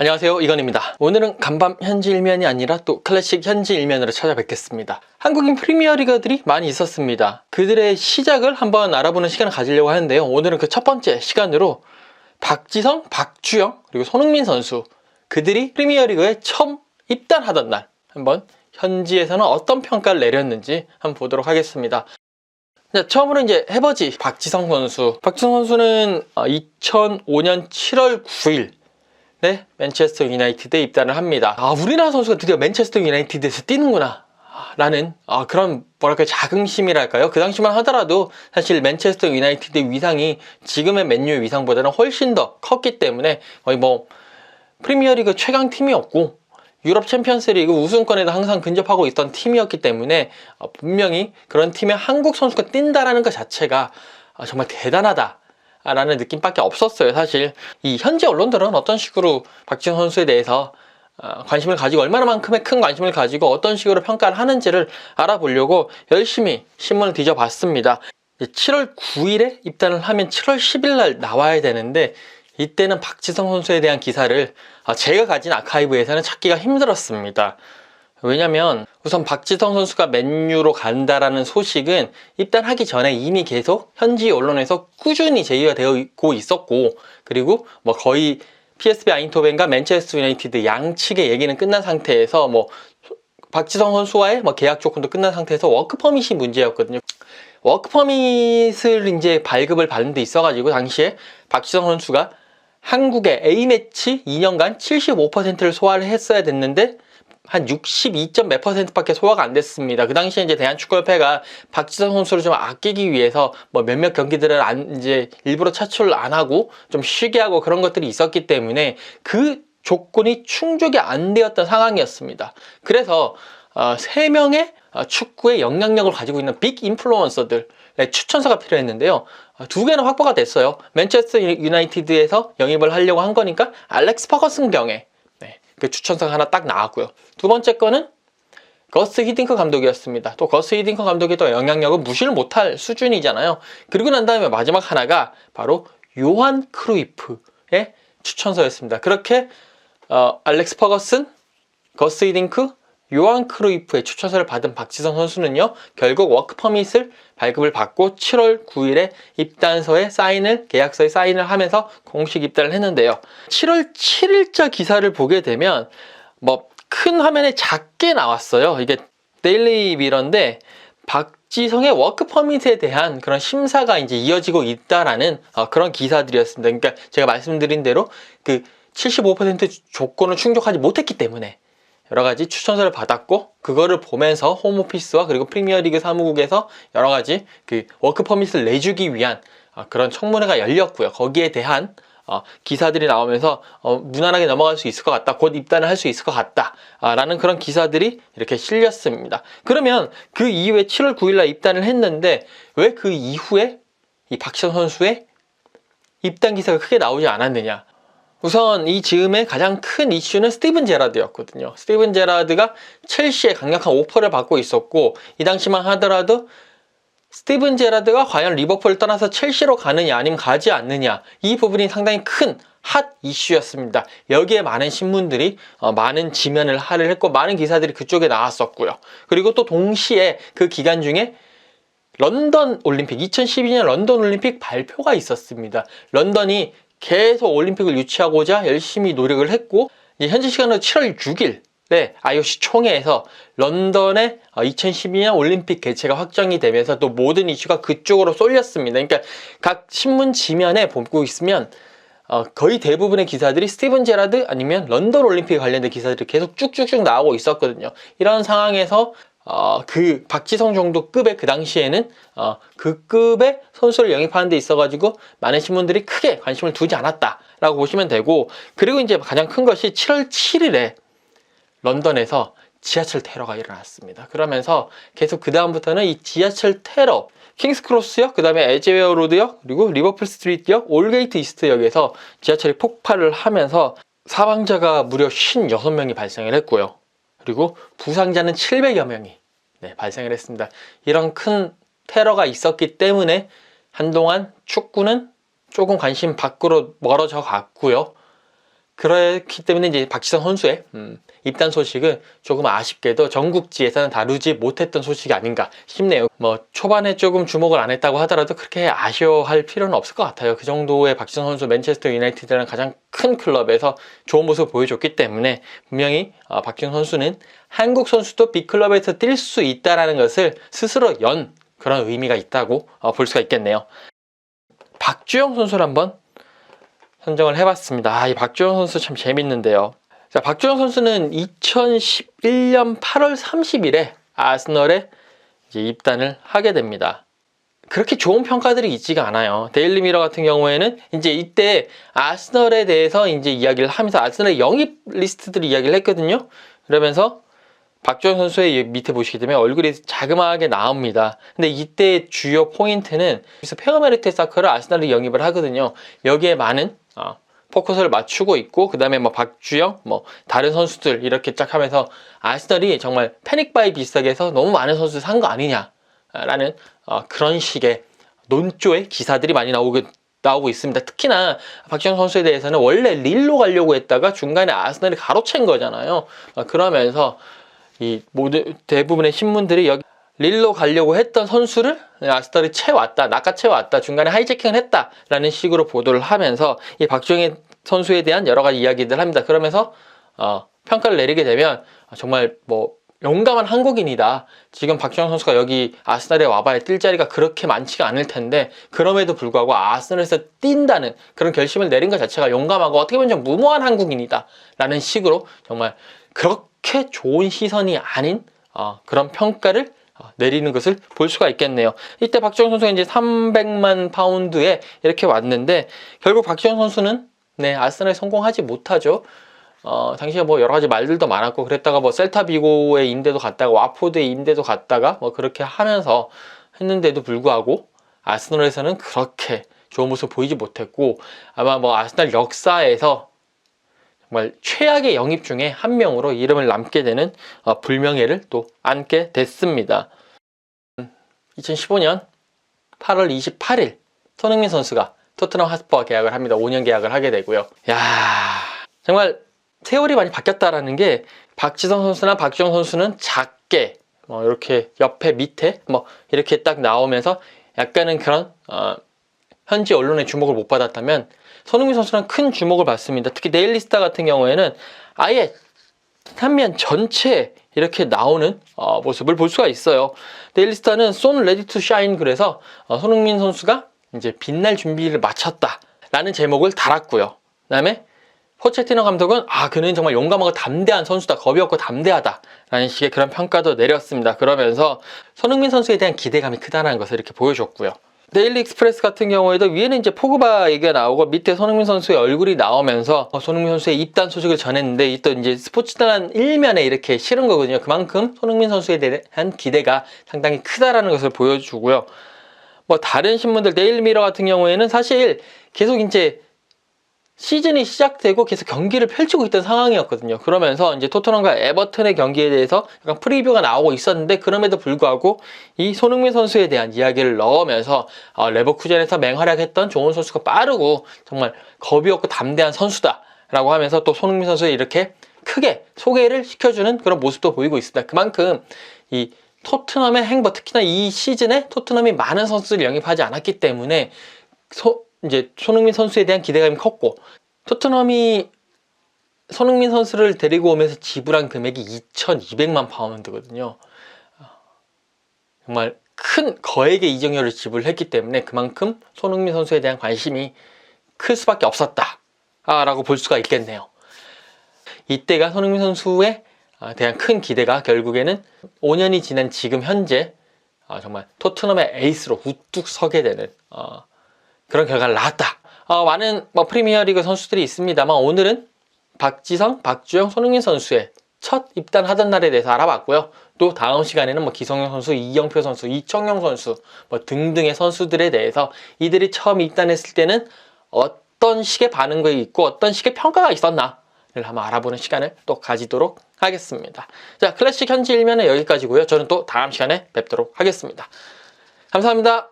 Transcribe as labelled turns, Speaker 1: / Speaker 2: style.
Speaker 1: 안녕하세요 이건입니다. 오늘은 간밤 현지 일면이 아니라 또 클래식 현지 일면으로 찾아뵙겠습니다. 한국인 프리미어리거들이 많이 있었습니다. 그들의 시작을 한번 알아보는 시간을 가지려고 하는데요. 오늘은 그 첫 번째 시간으로 박지성, 박주영 그리고 손흥민 선수 그들이 프리미어리그에 처음 입단하던 날 한번 현지에서는 어떤 평가를 내렸는지 한번 보도록 하겠습니다. 자, 처음으로 이제 해버지 박지성 선수. 박지성 선수는 2005년 7월 9일 네, 맨체스터 유나이티드에 입단을 합니다. 아, 우리나라 선수가 드디어 맨체스터 유나이티드에서 뛰는구나. 아, 라는 아, 그런 뭐랄까 자긍심이랄까요? 그 당시만 하더라도 사실 맨체스터 유나이티드의 위상이 지금의 맨유의 위상보다는 훨씬 더 컸기 때문에 거의 뭐 프리미어리그 최강 팀이었고 유럽 챔피언스리그 우승권에도 항상 근접하고 있던 팀이었기 때문에 어, 분명히 그런 팀에 한국 선수가 뛴다라는 것 자체가 아, 정말 대단하다. 라는 느낌밖에 없었어요 사실. 이 현지 언론들은 어떤 식으로 박지성 선수에 대해서 어, 관심을 가지고 얼마나만큼의 큰 관심을 가지고 어떤 식으로 평가를 하는지를 알아보려고 열심히 신문을 뒤져봤습니다. 7월 9일에 입단을 하면 7월 10일 날 나와야 되는데 이때는 박지성 선수에 대한 기사를 어, 제가 가진 아카이브에서는 찾기가 힘들었습니다 왜냐면 우선 박지성 선수가 맨유로 간다라는 소식은 입단하기 전에 이미 계속 현지 언론에서 꾸준히 제기가 되고 있었고 그리고 뭐 거의 PSV 아인토벤과 맨체스터 유나이티드 양측의 얘기는 끝난 상태에서 뭐 박지성 선수와의 뭐 계약 조건도 끝난 상태에서 워크 퍼밋이 문제였거든요. 워크 퍼밋을 이제 발급을 받는 데 있어가지고 당시에 박지성 선수가 한국의 A매치 2년간 75%를 소화를 했어야 됐는데 한 62점 몇 퍼센트밖에 소화가 안 됐습니다. 그 당시에 이제 대한축구협회가 박지성 선수를 좀 아끼기 위해서 뭐 몇몇 경기들을 안 이제 일부러 차출을 안 하고 좀 쉬게 하고 그런 것들이 있었기 때문에 그 조건이 충족이 안 되었던 상황이었습니다. 그래서 어, 3명의 어, 축구의 영향력을 가지고 있는 빅 인플루언서들의 추천사가 필요했는데요. 어, 두 개는 확보가 됐어요. 맨체스터 유나이티드에서 영입을 하려고 한 거니까 알렉스 퍼거슨 경에 그 추천사가 하나 딱 나왔고요. 두 번째 거는 거스 히딩크 감독이었습니다. 또 거스 히딩크 감독의 또 영향력은 무시를 못할 수준이잖아요. 그리고 난 다음에 마지막 하나가 바로 요한 크루이프의 추천서였습니다. 그렇게 어, 알렉스 퍼거슨, 거스 히딩크, 요한 크루이프의 추천서를 받은 박지성 선수는요 결국 워크 퍼밋을 발급을 받고 7월 9일에 입단서에 사인을 계약서에 사인을 하면서 공식 입단을 했는데요. 7월 7일자 기사를 보게 되면 뭐 큰 화면에 작게 나왔어요. 이게 데일리 미러인데 박지성의 워크 퍼밋에 대한 그런 심사가 이제 이어지고 있다라는 어, 그런 기사들이었습니다. 그러니까 제가 말씀드린 대로 그 75% 조건을 충족하지 못했기 때문에 여러 가지 추천서를 받았고 그거를 보면서 홈오피스와 그리고 프리미어리그 사무국에서 여러 가지 그 워크 퍼밋을 내주기 위한 어, 그런 청문회가 열렸고요. 거기에 대한 어, 기사들이 나오면서 어, 무난하게 넘어갈 수 있을 것 같다. 곧 입단을 할 수 있을 것 같다. 아, 라는 그런 기사들이 이렇게 실렸습니다. 그러면 그 이후에 7월 9일날 입단을 했는데 왜 그 이후에 이 박시선 선수의 입단 기사가 크게 나오지 않았느냐? 우선 이 즈음의 가장 큰 이슈는 스티븐 제라드였거든요. 스티븐 제라드가 첼시에 강력한 오퍼를 받고 있었고 이 당시만 하더라도 스티븐 제라드가 과연 리버풀을 떠나서 첼시로 가느냐 아니면 가지 않느냐 이 부분이 상당히 큰 핫 이슈였습니다. 여기에 많은 신문들이 어, 많은 지면을 할을 했고 많은 기사들이 그쪽에 나왔었고요. 그리고 또 동시에 그 기간 중에 런던 올림픽 2012년 런던 올림픽 발표가 있었습니다. 런던이 계속 올림픽을 유치하고자 열심히 노력을 했고 현지 시간으로 7월 6일 네, IOC 총회에서 런던의 2012년 올림픽 개최가 확정이 되면서 또 모든 이슈가 그쪽으로 쏠렸습니다. 그러니까 각 신문 지면에 보고 있으면 어, 거의 대부분의 기사들이 스티븐 제라드 아니면 런던 올림픽 관련된 기사들이 계속 쭉쭉쭉 나오고 있었거든요. 이런 상황에서 어, 그 박지성 정도 급의 그 당시에는 어, 그 급의 선수를 영입하는 데 있어가지고 많은 신문들이 크게 관심을 두지 않았다라고 보시면 되고 그리고 이제 가장 큰 것이 7월 7일에 런던에서 지하철 테러가 일어났습니다. 그러면서 계속 그 다음부터는 이 지하철 테러 킹스크로스역, 그 다음에 에즈웨어 로드역, 그리고 리버풀 스트리트역, 올게이트 이스트역에서 지하철이 폭발을 하면서 사망자가 무려 56명이 발생을 했고요. 그리고 부상자는 700여 명이 네, 발생을 했습니다. 이런 큰 테러가 있었기 때문에 한동안 축구는 조금 관심 밖으로 멀어져 갔고요. 그렇기 때문에 이제 박지성 선수의 음, 입단 소식은 조금 아쉽게도 전국지에서는 다루지 못했던 소식이 아닌가 싶네요. 뭐 초반에 조금 주목을 안 했다고 하더라도 그렇게 아쉬워할 필요는 없을 것 같아요. 그 정도의 박지성 선수 맨체스터 유나이티드라는 가장 큰 클럽에서 좋은 모습을 보여줬기 때문에 분명히 어, 박지성 선수는 한국 선수도 B클럽에서 뛸 수 있다라는 것을 스스로 연 그런 의미가 있다고 어, 볼 수가 있겠네요. 박주영 선수를 한번 선정을 해봤습니다. 아, 이 박주영 선수 참 재밌는데요. 자, 박주영 선수는 2011년 8월 30일에 아스널에 이제 입단을 하게 됩니다. 그렇게 좋은 평가들이 있지가 않아요. 데일리 미러 같은 경우에는 이제 이때 아스널에 대해서 이제 이야기를 하면서 아스널의 영입 리스트들을 이야기를 했거든요. 그러면서 박주영 선수의 밑에 보시게 되면 얼굴이 자그마하게 나옵니다. 근데 이때 주요 포인트는 그래서 페어메리트 사커를 아스널이 영입을 하거든요. 여기에 많은 어, 포커스를 맞추고 있고 그 다음에 뭐 박주영 뭐 다른 선수들 이렇게 쫙 하면서 아스널이 정말 패닉바이 비슷하게 해서 너무 많은 선수 산 거 아니냐라는 어, 그런 식의 논조의 기사들이 많이 나오고 나오고 있습니다. 특히나 박주영 선수에 대해서는 원래 릴로 가려고 했다가 중간에 아스널이 가로챈 거잖아요. 어, 그러면서 이 모든 대부분의 신문들이 여기 릴로 가려고 했던 선수를 아스널이 채왔다, 낚아채왔다, 중간에 하이제킹을 했다라는 식으로 보도를 하면서 이 박주영 선수에 대한 여러 가지 이야기들 합니다. 그러면서 어, 평가를 내리게 되면 정말 뭐 용감한 한국인이다. 지금 박주영 선수가 여기 아스널에 와봐야 뛸 자리가 그렇게 많지가 않을 텐데 그럼에도 불구하고 아스널에서 뛴다는 그런 결심을 내린 것 자체가 용감하고 어떻게 보면 좀 무모한 한국인이다. 라는 식으로 정말 그렇게 좋은 시선이 아닌 어, 그런 평가를 어, 내리는 것을 볼 수가 있겠네요. 이때 박주영 선수가 이제 300만 파운드에 이렇게 왔는데 결국 박주영 선수는 네 아스널에 성공하지 못하죠. 어, 당시에 뭐 여러 가지 말들도 많았고 그랬다가 뭐 셀타비고의 임대도 갔다가 와포드의 임대도 갔다가 뭐 그렇게 하면서 했는데도 불구하고 아스널에서는 그렇게 좋은 모습 보이지 못했고 아마 뭐 아스널 역사에서 정말 최악의 영입 중에 한 명으로 이름을 남게 되는 어, 불명예를 또 안게 됐습니다. 2015년 8월 28일 손흥민 선수가 토트넘 핫스퍼와 계약을 합니다. 5년 계약을 하게 되고요. 야 정말 세월이 많이 바뀌었다라는 게 박지성 선수나 박주영 선수는 작게 뭐 이렇게 옆에 밑에 뭐 이렇게 딱 나오면서 약간은 그런 어, 현지 언론의 주목을 못 받았다면 손흥민 선수는 큰 주목을 받습니다. 특히 데일리스타 같은 경우에는 아예 한면 전체 이렇게 나오는 어, 모습을 볼 수가 있어요. 데일리스타는 손 레디 투 샤인 그래서 어, 손흥민 선수가 이제 빛날 준비를 마쳤다라는 제목을 달았고요. 그다음에 포체티노 감독은 아 그는 정말 용감하고 담대한 선수다 겁이 없고 담대하다라는 식의 그런 평가도 내렸습니다. 그러면서 손흥민 선수에 대한 기대감이 크다는 것을 이렇게 보여줬고요. 데일리 익스프레스 같은 경우에도 위에는 이제 포그바 얘기가 나오고 밑에 손흥민 선수의 얼굴이 나오면서 어, 손흥민 선수의 입단 소식을 전했는데 이또 이제 스포츠단 일면에 이렇게 실은 거거든요. 그만큼 손흥민 선수에 대한 기대가 상당히 크다라는 것을 보여주고요. 뭐 다른 신문들 데일리 미러 같은 경우에는 사실 계속 이제 시즌이 시작되고 계속 경기를 펼치고 있던 상황이었거든요. 그러면서 이제 토트넘과 에버튼의 경기에 대해서 약간 프리뷰가 나오고 있었는데 그럼에도 불구하고 이 손흥민 선수에 대한 이야기를 넣으면서 어, 레버쿠젠에서 맹활약했던 좋은 선수가 빠르고 정말 겁이 없고 담대한 선수다라고 하면서 또 손흥민 선수에 이렇게 크게 소개를 시켜주는 그런 모습도 보이고 있습니다. 그만큼 이 토트넘의 행보 특히나 이 시즌에 토트넘이 많은 선수를 영입하지 않았기 때문에 소, 이제 손흥민 선수에 대한 기대감이 컸고 토트넘이 손흥민 선수를 데리고 오면서 지불한 금액이 2,200만 파운드거든요. 정말 큰 거액의 이적료를 지불했기 때문에 그만큼 손흥민 선수에 대한 관심이 클 수밖에 없었다라고 볼 수가 있겠네요. 이때가 손흥민 선수에 대한 큰 기대가 결국에는 5년이 지난 지금 현재 정말 토트넘의 에이스로 우뚝 서게 되는 어, 그런 결과를 낳았다. 어, 많은 뭐 프리미어리그 선수들이 있습니다만 오늘은 박지성, 박주영, 손흥민 선수의 첫 입단하던 날에 대해서 알아봤고요. 또 다음 시간에는 뭐 기성용 선수, 이영표 선수, 이청용 선수 뭐 등등의 선수들에 대해서 이들이 처음 입단했을 때는 어떤 식의 반응이 있고 어떤 식의 평가가 있었나를 한번 알아보는 시간을 또 가지도록 하겠습니다. 자, 클래식 현지 일면은 여기까지고요. 저는 또 다음 시간에 뵙도록 하겠습니다. 감사합니다.